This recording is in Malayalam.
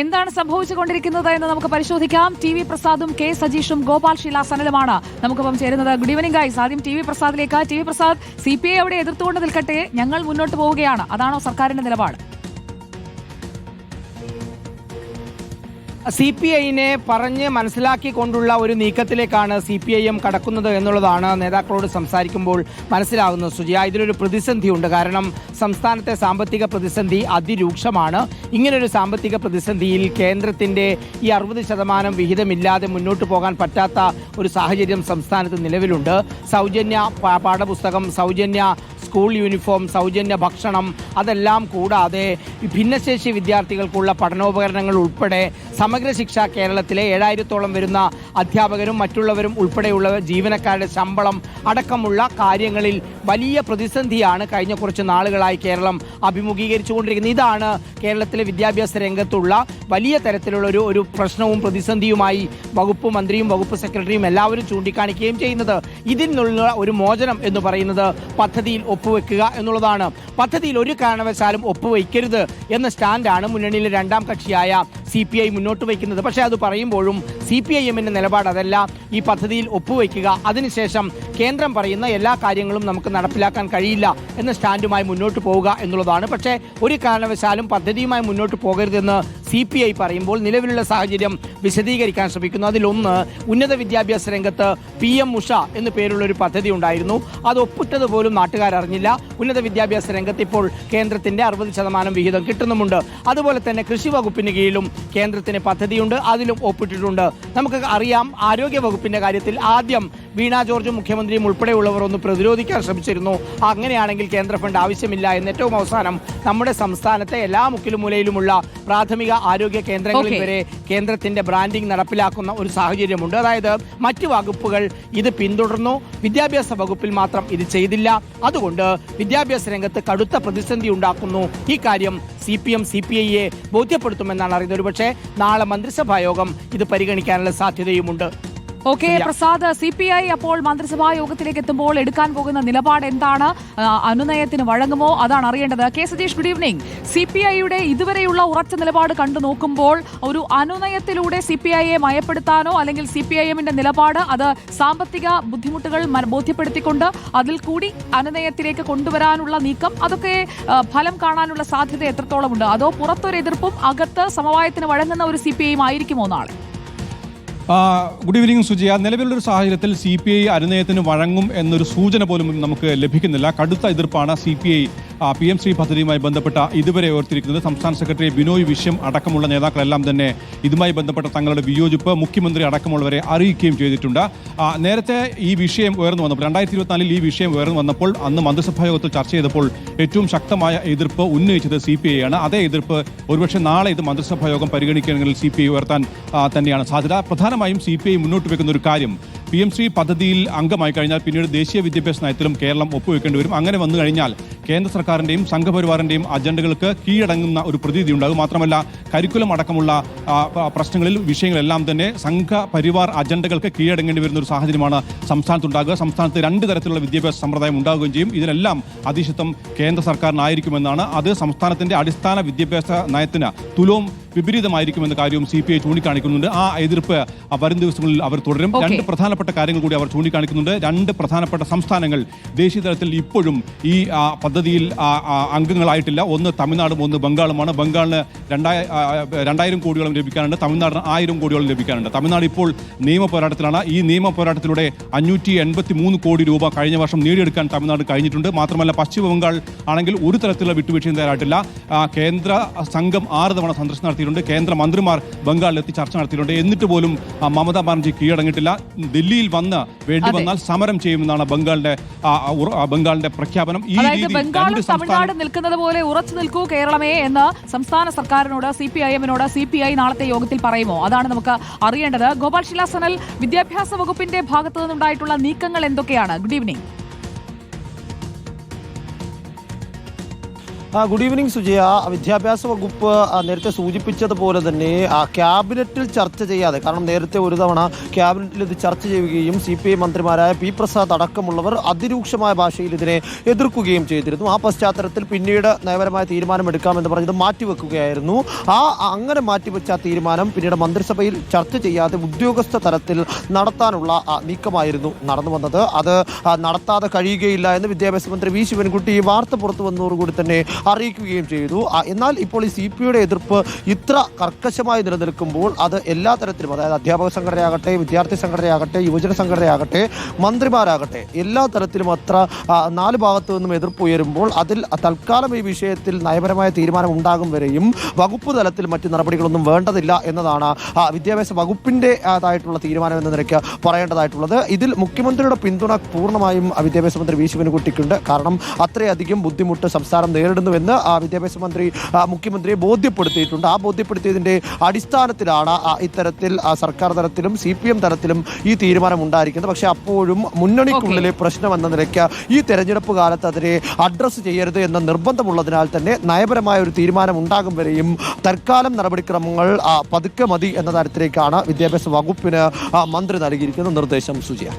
എന്താണ് സംഭവിച്ചുകൊണ്ടിരിക്കുന്നത് എന്ന് നമുക്ക് പരിശോധിക്കാം. ടി വി പ്രസാദും കെ സജീഷും ഗോപാൽ ശീല സനലുമാണ് നമുക്കൊപ്പം ചേരുന്നത്. ഗുഡ് ഈവനിംഗ് ഗൈസ് ആദ്യം T V പ്രസാദിലേക്ക്. T V Prasad C P I അവിടെ എതിർത്തുകൊണ്ട് നിൽക്കട്ടെ. ഞങ്ങൾ മുന്നോട്ട് പോവുകയാണ്. അതാണോ സർക്കാരിന്റെ നിലപാട്? സി പി ഐനെ പറഞ്ഞ് മനസ്സിലാക്കിക്കൊണ്ടുള്ള ഒരു നീക്കത്തിലേക്കാണ് സി പി ഐ എം കടക്കുന്നത് എന്നുള്ളതാണ് നേതാക്കളോട് സംസാരിക്കുമ്പോൾ മനസ്സിലാകുന്നത് സുജിയ ഇതിലൊരു പ്രതിസന്ധിയുണ്ട്. കാരണം സംസ്ഥാനത്തെ സാമ്പത്തിക പ്രതിസന്ധി അതിരൂക്ഷമാണ്. ഇങ്ങനൊരു സാമ്പത്തിക പ്രതിസന്ധിയിൽ കേന്ദ്രത്തിന്റെ ഈ അറുപത് ശതമാനം വിഹിതമില്ലാതെ മുന്നോട്ട് പോകാൻ പറ്റാത്ത ഒരു സാഹചര്യം സംസ്ഥാനത്ത് നിലവിലുണ്ട്. സൗജന്യ പാഠപുസ്തകം സൗജന്യ സ്കൂൾ യൂണിഫോം സൗജന്യ ഭക്ഷണം അതെല്ലാം കൂടാതെ ഭിന്നശേഷി വിദ്യാർത്ഥികൾക്കുള്ള പഠനോപകരണങ്ങൾ ഉൾപ്പെടെ സമഗ്ര ശിക്ഷ കേരളത്തിലെ ഏഴായിരത്തോളം വരുന്ന അധ്യാപകരും മറ്റുള്ളവരും ഉൾപ്പെടെയുള്ള ജീവനക്കാരുടെ ശമ്പളം അടക്കമുള്ള കാര്യങ്ങളിൽ വലിയ പ്രതിസന്ധിയാണ് കഴിഞ്ഞ കുറച്ച് നാളുകളായി കേരളം അഭിമുഖീകരിച്ചുകൊണ്ടിരിക്കുന്നത്. ഇതാണ് കേരളത്തിലെ വിദ്യാഭ്യാസ രംഗത്തുള്ള വലിയ തരത്തിലുള്ള ഒരു ഒരു പ്രശ്നവും പ്രതിസന്ധിയുമായി വകുപ്പ് മന്ത്രിയും വകുപ്പ് സെക്രട്ടറിയും എല്ലാവരും ചൂണ്ടിക്കാണിക്കുകയും ചെയ്യുന്നത്. ഇതിൽ നിന്നുള്ള ഒരു മോചനം എന്ന് പറയുന്നത് പദ്ധതിയിൽ ഒപ്പുവെക്കുക എന്നുള്ളതാണ്. പദ്ധതിയിൽ ഒരു കാരണവശാലും ഒപ്പുവയ്ക്കരുത് എന്ന സ്റ്റാൻഡാണ് മുന്നണിയിലെ രണ്ടാം കക്ഷിയായ സി പി ഐ മുന്നോട്ട് വയ്ക്കുന്നത്. പക്ഷേ അത് പറയുമ്പോഴും സി പി ഐ എമ്മിന്റെ നിലപാട് അതല്ല. ഈ പദ്ധതിയിൽ ഒപ്പുവയ്ക്കുക. അതിനുശേഷം കേന്ദ്രം പറയുന്ന എല്ലാ കാര്യങ്ങളും നമുക്ക് നടപ്പിലാക്കാൻ കഴിയില്ല എന്ന സ്റ്റാൻഡുമായി മുന്നോട്ട് പോവുക എന്നുള്ളതാണ്. പക്ഷേ ഒരു കാരണവശാലും പദ്ധതിയുമായി മുന്നോട്ട് പോകരുതെന്ന് സി പി ഐ പറയുമ്പോൾ നിലവിലുള്ള സാഹചര്യം വിശദീകരിക്കാൻ ശ്രമിക്കുന്നു. അതിലൊന്ന് ഉന്നത വിദ്യാഭ്യാസ രംഗത്ത് പി എം ഉഷ എന്നു പേരുള്ള ഒരു പദ്ധതി ഉണ്ടായിരുന്നു. അത് ഒപ്പിട്ടതുപോലും നാട്ടുകാർ അറിഞ്ഞില്ല ഉന്നത വിദ്യാഭ്യാസ രംഗത്ത് ഇപ്പോൾ കേന്ദ്രത്തിന്റെ അറുപത് ശതമാനം വിഹിതം കിട്ടുന്നുമുണ്ട്. അതുപോലെ തന്നെ കൃഷി വകുപ്പിന് കീഴിലും കേന്ദ്രത്തിന് പദ്ധതിയുണ്ട് അതിലും ഒപ്പിട്ടിട്ടുണ്ട്. നമുക്ക് അറിയാം ആരോഗ്യ വകുപ്പിന്റെ കാര്യത്തിൽ ആദ്യം വീണ ജോർജ് മുഖ്യമന്ത്രിയും ഉൾപ്പെടെയുള്ളവർ ഒന്ന് പ്രതിരോധിക്കാൻ ശ്രമിച്ചിരുന്നു. അങ്ങനെയാണെങ്കിൽ കേന്ദ്ര ഫണ്ട് ആവശ്യമില്ല എന്ന് ഏറ്റവും അവസാനം നമ്മുടെ സംസ്ഥാനത്തെ എല്ലാ മുക്കിലും മൂലയിലുമുള്ള പ്രാഥമിക ആരോഗ്യ കേന്ദ്രങ്ങളിൽ വരെ കേന്ദ്രത്തിന്റെ ബ്രാൻഡിംഗ് നടപ്പിലാക്കുന്ന ഒരു സാഹചര്യമുണ്ട്. അതായത് മറ്റ് വകുപ്പുകൾ ഇത് പിന്തുടർന്നു. വിദ്യാഭ്യാസ വകുപ്പിൽ മാത്രം ഇത് ചെയ്തില്ല. അതുകൊണ്ട് വിദ്യാഭ്യാസ രംഗത്ത് കടുത്ത പ്രതിസന്ധി ഉണ്ടാക്കുന്നു. ഈ കാര്യം C P M C P ഐയെ ബോധ്യപ്പെടുത്തുമെന്നാണ് അറിയുന്നത് ഒരുപക്ഷെ നാളെ മന്ത്രിസഭാ യോഗം ഇത് പരിഗണിക്കാനുള്ള സാധ്യതയുമുണ്ട്. Okay Prasad C P I അപ്പോൾ മന്ത്രിസഭാ യോഗത്തിലേക്ക് എത്തുമ്പോൾ എടുക്കാൻ പോകുന്ന നിലപാട് എന്താണ്? അനുനയത്തിന് വഴങ്ങുമോ? അതാണ് അറിയേണ്ടത്. K Satheesh good evening C P ഐയുടെ ഇതുവരെയുള്ള ഉറച്ച നിലപാട് കണ്ടു നോക്കുമ്പോൾ ഒരു അനുനയത്തിലൂടെ സി പി ഐയെ മയപ്പെടുത്താനോ അല്ലെങ്കിൽ സി പി ഐ എമ്മിന്റെ നിലപാട് അത് സാമ്പത്തിക ബുദ്ധിമുട്ടുകൾ ബോധ്യപ്പെടുത്തിക്കൊണ്ട് അതിൽ കൂടി അനുനയത്തിലേക്ക് കൊണ്ടുവരാനുള്ള നീക്കം അതൊക്കെ ഫലം കാണാനുള്ള സാധ്യത എത്രത്തോളം ഉണ്ട് അതോ പുറത്തൊരു എതിർപ്പും അകത്ത് സമവായത്തിന് വഴങ്ങുന്ന ഒരു സി പി ഐയും ആയിരിക്കുമോ നാളെ? Good evening Sujiya. നിലവിലുള്ള ഒരു സാഹചര്യത്തിൽ സി പി ഐ അനുനയത്തിന് വഴങ്ങും എന്നൊരു സൂചന പോലും നമുക്ക് ലഭിക്കുന്നില്ല. കടുത്ത എതിർപ്പാണ് C P I P M Shri പദ്ധതിയുമായി ബന്ധപ്പെട്ട ഇതുവരെ ഓർത്തിരിക്കുന്നത് സംസ്ഥാന സെക്രട്ടറി ബിനോയ് വിശ്വം അടക്കമുള്ള നേതാക്കളെല്ലാം തന്നെ ഇതുമായി ബന്ധപ്പെട്ട തങ്ങളുടെ വിയോജിപ്പ് മുഖ്യമന്ത്രി അടക്കമുള്ളവരെ അറിയിക്കുകയും ചെയ്തിട്ടുണ്ട്. നേരത്തെ ഈ വിഷയം ഉയർന്നു വന്നപ്പോൾ രണ്ടായിരത്തി ഇരുപത്തിനാലിൽ ഈ വിഷയം ഉയർന്നു വന്നപ്പോൾ അന്ന് മന്ത്രിസഭാ യോഗത്തിൽ ചർച്ച ചെയ്തപ്പോൾ ഏറ്റവും ശക്തമായ എതിർപ്പ് ഉന്നയിച്ചത് സി പി ഐ ആണ് അതേ എതിർപ്പ് ഒരുപക്ഷെ നാളെ ഇത് മന്ത്രിസഭാ യോഗം പരിഗണിക്കുകയാണെങ്കിൽ സി പി ഐ ഉയർത്താൻ തന്നെയാണ് സാധ്യത. പ്രധാനമായും സി പി ഐ മുന്നോട്ട് വെക്കുന്ന ഒരു കാര്യം പി എം ശ്രീ പദ്ധതിയിൽ അംഗമായി കഴിഞ്ഞാൽ പിന്നീട് ദേശീയ വിദ്യാഭ്യാസ നയത്തിലും കേരളം ഒപ്പുവെക്കേണ്ടി വരും. അങ്ങനെ വന്നു കഴിഞ്ഞാൽ കേന്ദ്ര സർക്കാരിന്റെയും സംഘപരിവാറിന്റെയും അജണ്ടകൾക്ക് കീഴടങ്ങുന്ന ഒരു പ്രതീതി ഉണ്ടാകും മാത്രമല്ല കരിക്കുലം അടക്കമുള്ള പ്രശ്നങ്ങളിൽ വിഷയങ്ങളെല്ലാം തന്നെ സംഘപരിവാർ അജണ്ടകൾക്ക് കീഴടങ്ങേണ്ടി വരുന്ന ഒരു സാഹചര്യമാണ് സംസ്ഥാനത്തുണ്ടാകുക. സംസ്ഥാനത്ത് രണ്ട് തരത്തിലുള്ള വിദ്യാഭ്യാസ സമ്പ്രദായം ഉണ്ടാകുകയും ചെയ്യും. ഇതിനെല്ലാം അധീശത്വം കേന്ദ്ര സർക്കാരിനായിരിക്കുമെന്നാണ്. അത് സംസ്ഥാനത്തിന്റെ അടിസ്ഥാന വിദ്യാഭ്യാസ നയത്തിന് തുലവും വിപരീതമായിരിക്കുമെന്ന കാര്യവും സി പി ഐ ചൂണ്ടിക്കാണിക്കുന്നുണ്ട്. ആ എതിർപ്പ് വരും ദിവസങ്ങളിൽ അവർ തുടരും. രണ്ട് പ്രധാനപ്പെട്ട കാര്യങ്ങൾ കൂടി അവർ ചൂണ്ടിക്കാണിക്കുന്നുണ്ട്. രണ്ട് പ്രധാനപ്പെട്ട സംസ്ഥാനങ്ങൾ ദേശീയ തലത്തിൽ ഇപ്പോഴും ഈ പദ്ധതിയിൽ അംഗങ്ങളായിട്ടില്ല. ഒന്ന് തമിഴ്നാടും ഒന്ന് ബംഗാളുമാണ്. ബംഗാളിന് രണ്ടായ രണ്ടായിരം കോടിയോളം ലഭിക്കാനുണ്ട്. തമിഴ്നാടിന് ആയിരം കോടിയോളം ലഭിക്കാനുണ്ട്. തമിഴ്നാട് ഇപ്പോൾ നിയമ പോരാട്ടത്തിലാണ്. ഈ നിയമ പോരാട്ടത്തിലൂടെ അഞ്ഞൂറ്റി എൺപത്തി മൂന്ന് കോടി രൂപ കഴിഞ്ഞ വർഷം നേടിയെടുക്കാൻ തമിഴ്നാട് കഴിഞ്ഞിട്ടുണ്ട്. മാത്രമല്ല പശ്ചിമ ബംഗാൾ ആണെങ്കിൽ ഒരു തരത്തിലുള്ള വിട്ടുവീഴ്ചയും തയ്യാറായിട്ടില്ല. കേന്ദ്ര സംഘം ആറ് തവണ സന്ദർശനം നടത്തിയിട്ടുണ്ട്. കേന്ദ്ര മന്ത്രിമാർ ബംഗാളിലെത്തി ചർച്ച നടത്തിയിട്ടുണ്ട്. എന്നിട്ട് പോലും മമതാ ബാനർജി കീഴടങ്ങിയിട്ടില്ല. ഡൽഹിയിൽ വന്ന് വേണ്ടി വന്നാൽ സമരം ചെയ്യുമെന്നാണ് ബംഗാളിന്റെ ബംഗാളിന്റെ പ്രഖ്യാപനം. ഈ ബംഗാളും രണ്ട് നിൽക്കുന്നത് പോലെ ഉറച്ചു നിൽക്കൂ കേരളമേ എന്ന് സംസ്ഥാന സർക്കാരിനോട് സി പി ഐ എമ്മിനോട് സി പി ഐ നാളത്തെ യോഗത്തിൽ പറയുമോ? അതാണ് നമുക്ക് അറിയേണ്ടത്. ഗോപാൽ ശിലാസനൽ വിദ്യാഭ്യാസ വകുപ്പിന്റെ ഭാഗത്തു നിന്നുണ്ടായിട്ടുള്ള നീക്കങ്ങൾ എന്തൊക്കെയാണ്? Good evening good evening Sujaya. വിദ്യാഭ്യാസ വകുപ്പ് നേരത്തെ സൂചിപ്പിച്ചതുപോലെ തന്നെ ക്യാബിനറ്റിൽ ചർച്ച ചെയ്യാതെ കാരണം നേരത്തെ ഒരു തവണ ക്യാബിനറ്റിൽ ഇത് ചർച്ച ചെയ്യുകയും സി പി ഐ മന്ത്രിമാരായ പി പ്രസാദ് അടക്കമുള്ളവർ അതിരൂക്ഷമായ ഭാഷയിൽ ഇതിനെ എതിർക്കുകയും ചെയ്തിരുന്നു. ആ പശ്ചാത്തലത്തിൽ പിന്നീട് നയപരമായ തീരുമാനമെടുക്കാമെന്ന് പറഞ്ഞത് മാറ്റിവെക്കുകയായിരുന്നു. ആ അങ്ങനെ മാറ്റിവെച്ച ആ തീരുമാനം പിന്നീട് മന്ത്രിസഭയിൽ ചർച്ച ചെയ്യാതെ ഉദ്യോഗസ്ഥ തലത്തിൽ നടത്താനുള്ള നീക്കമായിരുന്നു നടന്നു വന്നത്. അത് നടത്താതെ കഴിയുകയില്ല എന്ന് വിദ്യാഭ്യാസ മന്ത്രി വി. ശിവൻകുട്ടി ഈ വാർത്ത പുറത്തു വന്നതോടുകൂടി തന്നെ അറിയിക്കുകയും ചെയ്തു. എന്നാൽ ഇപ്പോൾ ഈ സി പി എതിർപ്പ് ഇത്ര കർക്കശമായി നിലനിൽക്കുമ്പോൾ അത് എല്ലാ തരത്തിലും അതായത് അധ്യാപക സംഘടനയാകട്ടെ വിദ്യാർത്ഥി സംഘടനയാകട്ടെ യുവജന സംഘടനയാകട്ടെ മന്ത്രിമാരാകട്ടെ എല്ലാ തരത്തിലും അത്ര നാല് ഭാഗത്തു നിന്നും എതിർപ്പ് ഉയരുമ്പോൾ അതിൽ തൽക്കാലം ഈ വിഷയത്തിൽ നയപരമായ തീരുമാനം ഉണ്ടാകും വരെയും വകുപ്പ് തലത്തിൽ മറ്റ് നടപടികളൊന്നും വേണ്ടതില്ല എന്നതാണ് വിദ്യാഭ്യാസ വകുപ്പിന്റെ ആയിട്ടുള്ള തീരുമാനം എന്ന നിലയ്ക്ക് പറയേണ്ടതായിട്ടുള്ളത്. ഇതിൽ മുഖ്യമന്ത്രിയുടെ പിന്തുണ പൂർണമായും വിദ്യാഭ്യാസ മന്ത്രി വി ശിവൻകുട്ടിക്കുണ്ട് കാരണം അത്രയധികം ബുദ്ധിമുട്ട് സംസ്ഥാനം നേരിടുന്നുവെന്ന് ആ, വിദ്യാഭ്യാസ മന്ത്രി മുഖ്യമന്ത്രിയെ ബോധ്യപ്പെടുത്തിയിട്ടുണ്ട്. ആ ബോധ്യപ്പെടുത്തിയതിന്റെ അടിസ്ഥാനത്തിലാണ് ഇത്തരത്തിൽ സർക്കാർ തലത്തിലും സി പി എം തലത്തിലും ഈ തീരുമാനം ഉണ്ടായിരിക്കുന്നത് പക്ഷേ അപ്പോഴും മുന്നണിക്കുള്ളിലെ പ്രശ്നം എന്ന നിലയ്ക്ക് ഈ തെരഞ്ഞെടുപ്പ് കാലത്ത് അതിനെ അഡ്രസ്സ് ചെയ്യരുത് എന്ന നിർബന്ധമുള്ളതിനാൽ തന്നെ നയപരമായ ഒരു തീരുമാനം ഉണ്ടാകും വരെയും തൽക്കാലം നടപടിക്രമങ്ങൾ പതുക്കെ മതി എന്ന തരത്തിലേക്കാണ് വിദ്യാഭ്യാസ വകുപ്പിന് മന്ത്രി നൽകിയിരിക്കുന്ന നിർദ്ദേശം സുജിയ.